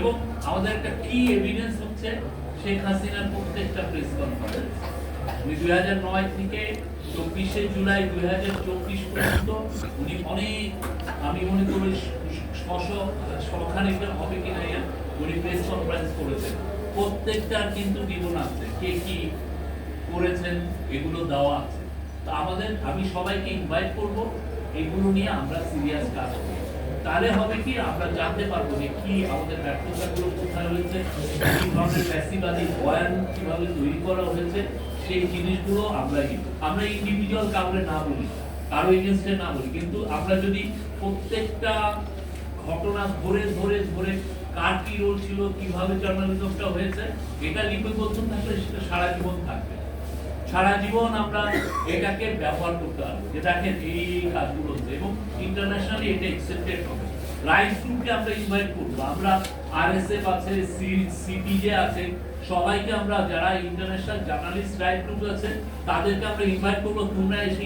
এবং আমাদের একটা কি এভিডেন্স হচ্ছে শেখ হাসিনার প্রত্যেকটা প্রেস কনফারেন্স উনি দুই হাজার নয় থেকে চব্বিশে জুলাই দুই হাজার চব্বিশ পর্যন্ত উনি অনেক, আমি মনে করি ছশ শখানেক হবে কি না উনি প্রেস কনফারেন্স করেছেন। প্রত্যেকটার কিন্তু বিবরণ আছে। কে কি করেছেন, এগুলো দেওয়া আছে। তো আমাদের, আমি সবাইকে ইনভাইট করব, এগুলো নিয়ে আমরা সিরিয়াস কাজ করব। তাহলে হবে কি, আমরা জানতে পারব যে কি আমাদের ব্যর্থতাগুলো কোথায় হয়েছে, কি ধরনের ফ্যাসিবাদী বয়ান কীভাবে তৈরি করা হয়েছে, সেই জিনিসগুলো আমরা আমরা ইন্ডিভিজুয়াল কাউকে না বলি, কারও এগেনস্টে না বলি, কিন্তু আমরা যদি প্রত্যেকটা ঘটনা ধরে ধরে ধরে কার কি রোল ছিল, কীভাবে জার্নালিজমটা হয়েছে, এটা লিপিবদ্ধ থাকলে সেটা সারা জীবন থাকবে। সারা জীবন আমরা এটাকে ব্যবহার করতে পারব, যে এই কাজগুলো এবং ইন্টারন্যাশনালি এটা একসেপ্টেড হবে। রাইটস গ্রুপকে আমরা ইনভাইট করব। আমরা আরএসএফ আছে সিপিজে আছে, সবাইকে আমরা যারা ইন্টারন্যাশনাল জার্নালিস্ট রাইট গ্রুপ আছে, তাদেরকে আমরা ইনভাইট করব, তোমরা এসে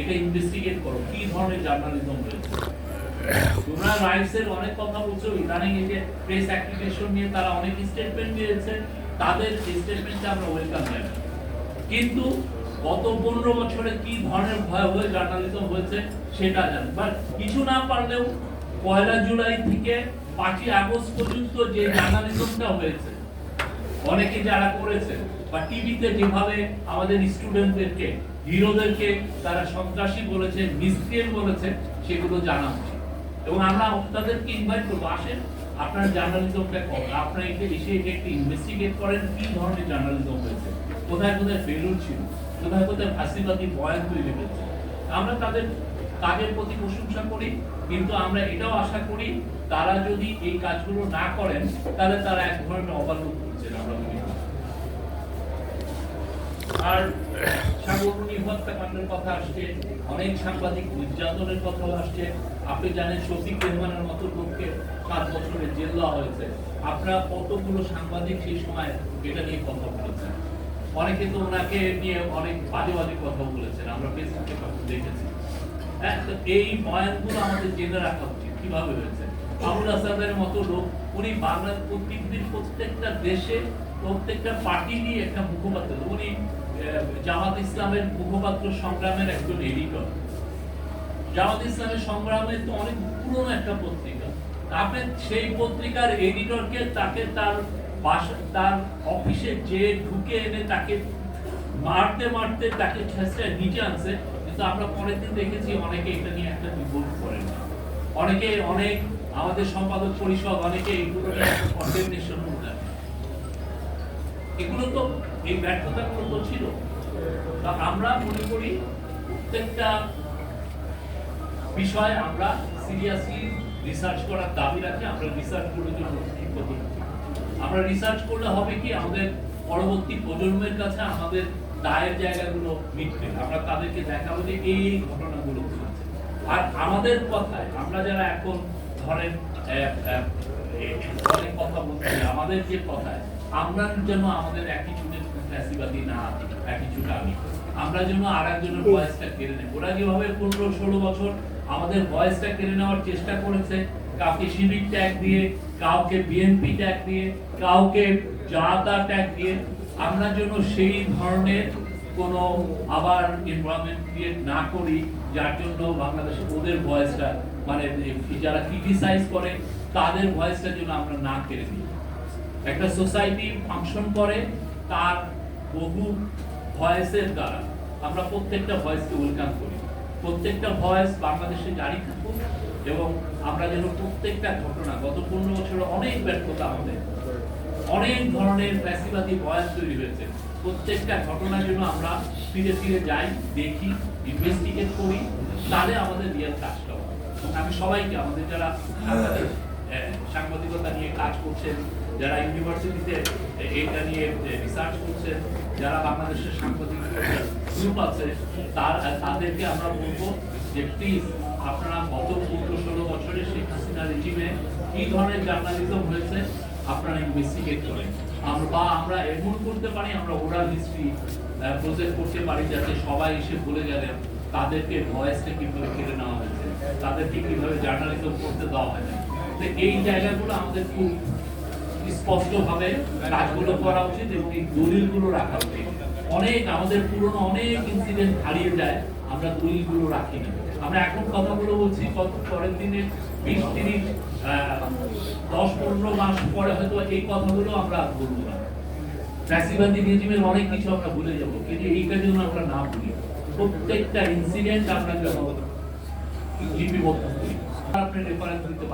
এটা ইনভেস্টিগেট করো, কি ধরনের জার্নালিজম রয়েছে। তোমরা রাইটস এর অনেক কথা বলছো, ইদানিং এই যে প্রেস অ্যাক্টিভেশন নিয়ে তারা অনেক স্টেটমেন্ট দিয়েছে, তাদের স্টেটমেন্টটা আমরা ওয়েলকাম জানাই। কিন্তু গত পনেরো বছরে কি ধরনের ভয়াবহ জার্নালিজম হয়েছে সেটা জানি। বাট কিছু না পারলেও পয়লা জুলাই থেকে পাঁচই আগস্ট পর্যন্ত যে জার্নালিজমটা হয়েছে, অনেকে যারা করেছে বা টিভিতে যেভাবে আমাদের স্টুডেন্টদেরকে হিরোদেরকে তারা সন্ত্রাসী বলেছে মিসক্রিয়েন্ট বলেছে, সেগুলো জানা উচিত। এবং আমরা তাদেরকে ইনভাইট করব, আসেন, আপনার জার্নালিজমটা করেন আপনার এসে একটু ইনভেস্টিগেট করেন, কি ধরনের জার্নালিজম হয়েছে। কোথায় কোথায় ফেলুর ছিল, কোথায় কোথায় ফাঁসিবাদী বয়ান তৈরি হয়েছে আমরা তাদের কাজের প্রতি প্রশংসা করি, কিন্তু আমরা এটাও আশা করি, তারা যদি এই কাজগুলো না করেন, তাহলে তারা এক ধরনের অবলোক করছেন আমরা মনে আর সাংগঠনিক হত্যাকাণ্ডের কথা আসছে, অনেক সাংবাদিক নির্যাতনের কথা আসছে। আপনি জানেন শফিক রেহমানের মতো লোককে সাত বছরের জেল দেওয়া হয়েছে। আপনারা কতগুলো সাংবাদিক সেই সময় এটা নিয়ে কথা বলেছেন? অনেকে তো ওনাকে নিয়ে অনেক বাজে বাজে কথা বলেছেন, আমরা ফেসবুকে দেখেছি। হ্যাঁ তো এই বয়ানগুলো আমাদের জেনে রাখা উচিত, কীভাবে হয়েছে? আবুল আসাদের মতো লোক, উনি বাংলার পৃথিবীর প্রত্যেকটা দেশে, প্রত্যেকটা পার্টি নিয়ে একটা মুখপাত্র, উনি জামাত ইসলামের মুখপাত্র সংগ্রামের একজন এডিটর জামাত ইসলামের সংগ্রামের তো অনেক পুরনো একটা পত্রিকা। আপনি সেই পত্রিকার এডিটরকে তাকে তার বাসা, তার অফিসে যে ঢুকে এনে তাকে মারতে মারতে তাকে ছেঁচড়ে নিচে আনছে। কিন্তু আমরা পরের দিন দেখেছি অনেকে এটা নিয়ে একটা রিপোর্ট করেন অনেকে অনেক আমাদের সম্পাদক পরিষদ, অনেকে এগুলো কন্ডেমনেশন দেয় এগুলো তো এই ব্যর্থতাগুলো তো ছিল। আমরা মনে করি প্রত্যেকটা বিষয় আমরা সিরিয়াসলি রিসার্চ করার দাবি রাখি, আমরা রিসার্চ করার জন্য ঠিক আমরা রিসার্চ করলে হবে কি, আমাদের পরবর্তী প্রজন্মের কাছে আমাদের দায়ের জায়গাগুলো মিটবে। আমরা তাদেরকে দেখাবো যে এই এই ঘটনাগুলো ঘটেছে। আর আমাদের কথায়, আমরা যারা এখন ধরেন কথা বলছি, আমাদের যে কথায়, আমরা যেন আমাদের অ্যাটিটিউডের ফ্যাসিবাদী না অ্যাটিটিউড আমি আমরা যেন আর একজনের ভয়েসটা কেড়ে নেই। ওরা যেভাবে পনেরো, ষোলো বছর আমাদের ভয়েসটা কেড়ে নেওয়ার চেষ্টা করেছে কাউকে শিবির ট্যাগ দিয়ে, কাউকে বিএনপি ট্যাগ দিয়ে, কাউকে জাতা ট্যাগ দিয়ে, আমরা যেন সেই ধরনের কোনো আবার এনভায়রনমেন্ট ক্রিয়েট না করি, যার জন্য বাংলাদেশে ওদের ভয়েসটা মানে যারা ক্রিটিসাইজ করে, তাদের ভয়েসটা যেন আমরা না কেড়ে দিই একটা সোসাইটি ফাংশন করে, তার বহু ভয়েসের দ্বারা। আমরা প্রত্যেকটা ভয়েসকে ওয়েলকাম করি। প্রত্যেকটা ভয়েস বাংলাদেশে জারি থাকুক এবং আমরা যেন প্রত্যেকটা ঘটনা, গত পনেরো বছরে অনেক ব্যর্থতা আমাদের, অনেক ধরনের ফ্যাসিবাদী ভয়েস তৈরি হয়েছে। প্রত্যেকটা ঘটনার জন্য আমরা ফিরে ফিরে যাই, দেখি ইনভেস্টিগেট করি, তাহলে আমাদের রিয়াল কাজটা হয় আমি সবাইকে, আমাদের যারা সাংবাদিকতা নিয়ে কাজ করছেন, যারা ইউনিভার্সিটিতে এটা নিয়ে রিসার্চ করছেন, যারা বাংলাদেশের সাংবাদিক গ্রুপ আছে, তার তাদেরকে আমরা বলব যে প্লিজ আপনারা গত পনেরো ষোলো বছরে শেখ হাসিনা রেজিমে কি ধরনের জার্নালিজম হয়েছে, আপনারা ইনভেস্টিগেট করেন। আমরা বা আমরা এমন করতে পারি, আমরা ওরাল হিস্ট্রি প্রজেক্ট করতে পারি, যাতে সবাই এসে বলে গেলেন তাদেরকে ভয়েসটা কীভাবে কেড়ে নেওয়া হয়েছে, তাদেরকে কীভাবে জার্নালিজম করতে দেওয়া হয় না তো এই জায়গাগুলো আমাদের খুব স্পষ্টভাবে কাজগুলো করা উচিত এবং এই দলিলগুলো রাখা উচিত। অনেক আমাদের পুরনো অনেক ইনসিডেন্ট হারিয়ে যায়, আমরা দলিলগুলো রাখি না। আমরা এখন কথাগুলো বলছি কত পরের দিনে বিশ তিরিশ দশ পনেরো মাস পরে হয়তো এই কথাগুলো আমরা বলব না। ফ্যাসিবাদী রেজিমের অনেক কিছু আমরা ভুলে যাব, কিন্তু এইটা যেন আমরা না ভুলি। প্রত্যেকটা ইনসিডেন্ট আপনাকে লিপিবদ্ধ করি। আপনি রেফারেন্স দিতে